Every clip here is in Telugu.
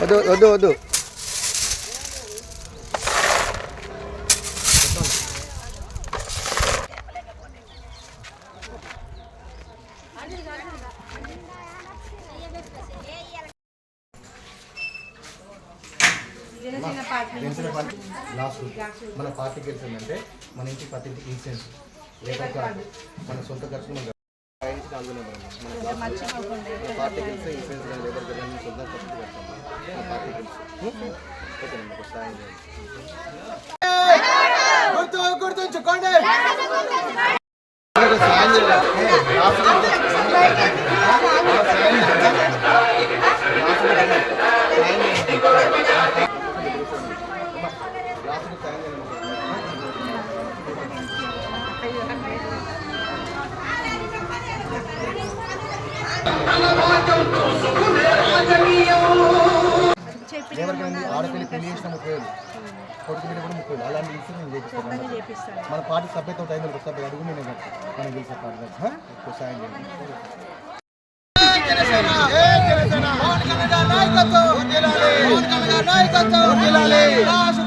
వద్దు వద్దు వద్దు. గెలిచిన పార్టీ లాస్ట్ మన పార్టీ గెలిచిందంటే మన ఇంటి ప్రతి ఇంటికి ఇన్సూరెన్స్ మన సొంత ఖర్చులు మన రాయించి నాలుగు నెంబర్ అమ్మా. మన క్లాస్ మన పార్టీ గెలిస్తే ఇన్సూరెన్స్ కానీ లేబర్ కార్డు కానీ సొంత ఖర్చులు పెడతాం మన పార్టీ గెలిచి ఓకే ఒక సాయం చేయండి గుర్తు గుర్తుంచుకోండి సాయం చేయాలి. లాస్ట్కి సాయం చేయాలి ఎవరికి ఆడపిల్లి పెళ్ళి చేసిన ముప్పై వేలు. కొడుకు మీద కూడా ముప్పై వేలు. అలాంటి ఇన్సూరెన్స్ నేను చేపిస్తాను. మన పార్టీ సభ్యత ఐదు వందలు సభ్యులు అడుగు నేను మనం గెలిచే పార్టీ? ఎక్కువ సాయం చేయండి. రాజ్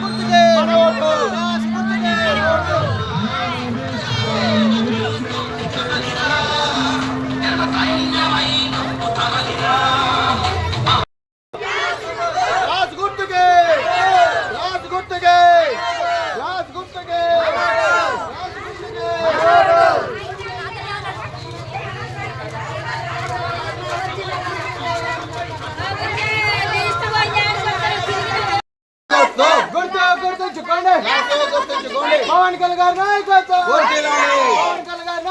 పవన్ కళ్యాణ్ నాయకత్వం. పవన్ కళ్యాణ్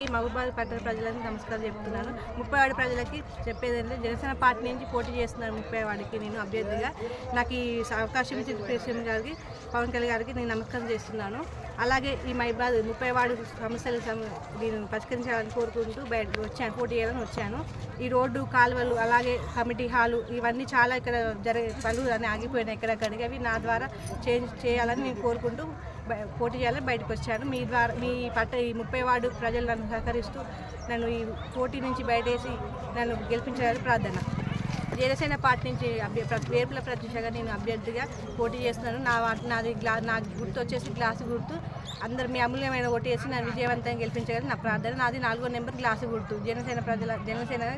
ఈ మహబూబాద్ పట్టణ ప్రజలకు నమస్కారం చెప్తున్నాను. ముప్పై వాడి ప్రజలకి చెప్పేది ఏంటంటే జనసేన పార్టీ నుంచి పోటీ చేస్తున్నాను ముప్పై వాడికి. నేను అభ్యర్థిగా. నాకు ఈ అవకాశం ఇచ్చిన గారికి పవన్ కళ్యాణ్ గారికి నేను నమస్కారం చేస్తున్నాను. అలాగే ఈ మైబాద్ ముప్పై వాడు సమస్యలు దీనిని పరిష్కరించాలని కోరుకుంటూ బయట వచ్చాను పోటీ చేయాలని వచ్చాను. ఈ రోడ్డు కాలువలు అలాగే కమిటీ హాలు ఇవన్నీ చాలా ఇక్కడ జరిగే పనులు అని ఆగిపోయినాయి ఎక్కడెక్కడికి. అవి నా ద్వారా చేంజ్ చేయాలని నేను కోరుకుంటూ పోటీ చేయాలని బయటకు వచ్చాను. మీ ద్వారా మీ పట్ట ఈ ముప్పై వార్డు ప్రజలు నన్ను సహకరిస్తూ నన్ను ఈ పోటీ నుంచి బయటేసి నన్ను గెలిపించాలని ప్రార్థన. జనసేన పార్టీ నుంచి అభ్య ప్ర- వేపుల ప్రతిష్టగా నేను అభ్యర్థిగా పోటీ చేస్తున్నాను. నా నాది గ్లా నా గుర్తు వచ్చేసి గ్లాసు గుర్తు. అందరు మీ అమూల్యమైన ఓటు వేసి నన్ను విజయవంతంగా గెలిపించాలని నా ప్రార్థన. నాది నాలుగో నెంబర్ గ్లాసు గుర్తు. జనసేన ప్రజల జనసేన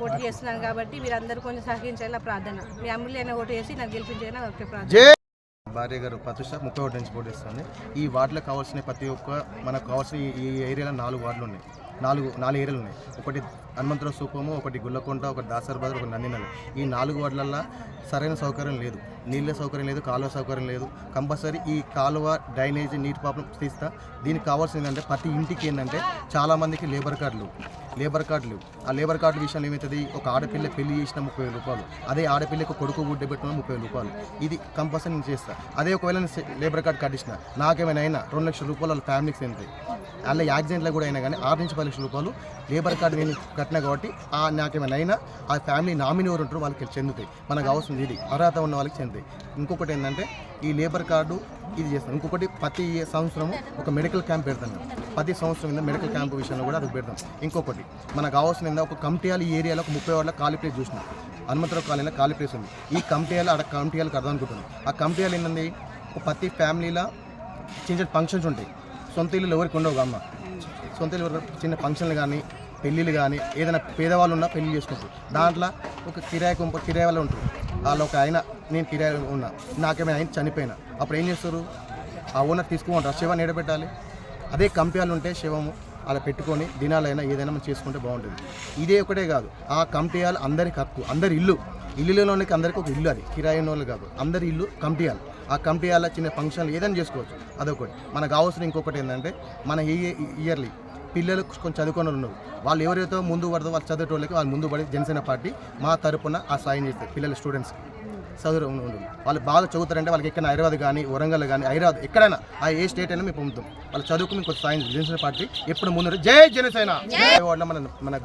పోటీ చేస్తున్నాను కాబట్టి మీరందరూ కొంచెం సహకరించాలి నా ప్రార్థన. మీ అమూల్యమైన ఓటు వేసి నన్ను గెలిపించాలని నా ఒకే ప్రార్థన. భార్య గారు ప్రతిష్ట ముప్పై ఒకటి నుంచి పోటీస్తుంది ఈ వార్డులో కావాల్సిన ప్రతి ఒక్క మనకు కావాల్సిన ఈ- ఈ ఏరియాలో నాలుగు వార్డులు ఉన్నాయి. నాలుగు నాలుగు ఏరియాలు ఉన్నాయి. ఒకటి హనుమంతరావు సూపము ఒకటి గుల్లకొంట ఒకటి దాసర్ బజార్ ఒకటి నందినలు. ఈ నాలుగు వార్డులల్లో సరైన సౌకర్యం లేదు. నీళ్ళ సౌకర్యం లేదు కాలువ సౌకర్యం లేదు. కంపల్సరీ ఈ కాలువ డ్రైనేజ్ నీటి పాపం తీస్తా. దీనికి కావాల్సింది ఏంటంటే ప్రతి ఇంటికి ఏంటంటే చాలామందికి లేబర్ కార్డులు లేబర్ కార్డులు ఆ లేబర్ కార్డు విషయంలో ఏమవుతుంది ఒక ఆడపిల్ల పెళ్ళి చేసిన ముప్పై వేల రూపాయలు. అదే ఆడపిల్లకు కొడుకు గుడ్డ పెట్టిన ముప్పై వేల రూపాయలు. ఇది కంపల్సరీ నేను చేస్తాను అదే ఒకవేళ నేను లేబర్ కార్డు కట్టించిన నాకేమైనా అయినా రెండు లక్షల రూపాయలు వాళ్ళ ఫ్యామిలీకి చెందుతాయి అలా యాక్సిడెంట్లో కూడా అయినా కానీ ఆరు నుంచి పది లక్షల రూపాయలు లేబర్ కార్డు నేను కట్టినా కాబట్టి ఆ నాకేమైనా అయినా ఆ ఫ్యామిలీ నామినీ ఎవరు ఉంటారో వాళ్ళకి చెందుతాయి. మనకు అవసరం ఇది. అర్హత ఉన్న వాళ్ళకి చెందుతాయి. ఇంకొకటి ఏంటంటే ఈ లేబర్ కార్డు ఇది చేస్తాం. ఇంకొకటి ప్రతి సంవత్సరం ఒక మెడికల్ క్యాంప్ పెడతాం ప్రతి సంవత్సరం మీద మెడికల్ క్యాంప్ విషయంలో కూడా అది పెడతాం. ఇంకొకటి మనకు కావాల్సిన ఒక కమిటీయాల ఈ ఏరియాలో ఒక ముప్పై వాళ్ళ ఖాళీ ప్లేస్ చూసినాం. హనుమంతరావు కాలనీలో ఖాళీ ప్లేస్ ఉంది. ఈ కమిటీయాలు అక్కడ కమిటీయాలకు అర్థం అనుకుంటున్నాం. ఆ కమిటీయాలు ఏంటంది ప్రతి ఫ్యామిలీలో చిన్న చిన్న ఫంక్షన్స్ ఉంటాయి. సొంత ఇల్లు ఎవరికి ఉండవు అమ్మ సొంత ఇల్లు చిన్న ఫంక్షన్లు కానీ పెళ్ళిళ్ళు కానీ ఏదైనా పేదవాళ్ళు ఉన్నా పెళ్ళి చేసుకుంటారు. దాంట్లో ఒక కిరాయి కొంప కిరాయి వాళ్ళు ఉంటారు. వాళ్ళు ఒక ఆయన నేను కిరాయి ఉన్నా నాకేమైనా ఆయన చనిపోయినా. అప్పుడు ఏం చేస్తారు? ఆ ఓనర్ తీసుకుంటారు శివాన్ని ఎడబెట్టాలి అదే కంపెనీలు ఉంటే శివము అలా పెట్టుకొని దినాలైనా ఏదైనా మనం చేసుకుంటే బాగుంటుంది. ఇదే ఒకటే కాదు. ఆ కంపెనీలు అందరికి హక్కు అందరి ఇల్లు. ఇల్లులోనికి అందరికీ ఒక ఇల్లు అది. కిరాయి ఉన్న వాళ్ళు కాదు. అందరి ఇల్లు కంపెనీయాలు ఆ కంపెనీల చిన్న ఫంక్షన్లు ఏదైనా చేసుకోవచ్చు. అదొకటి. మనకు కావాల్సిన ఇంకొకటి ఏంటంటే మన ఇయర్లీ పిల్లలు కొంచెం చదువుకొని ఉన్నారు. వాళ్ళు ఎవరైతే ముందు పడదో వాళ్ళు చదివేటోళ్ళకి వాళ్ళు ముందు పడి జనసేన పార్టీ మా తరపున ఆ సాయం చేస్తారు పిల్లల స్టూడెంట్స్కి చదువు వాళ్ళు. బాగా చదువుతారంటే వాళ్ళకి ఎక్కడ హైదరాబాద్ కానీ వరంగల్ కానీ హైదరాబాద్ ఎక్కడైనా ఆ ఏ స్టేట్ అయినా మేము పంపుతాం. వాళ్ళు చదువుకు మీకు సాయం జనసేన పార్టీ ఎప్పుడు ముందు జై జనసేన! మన మన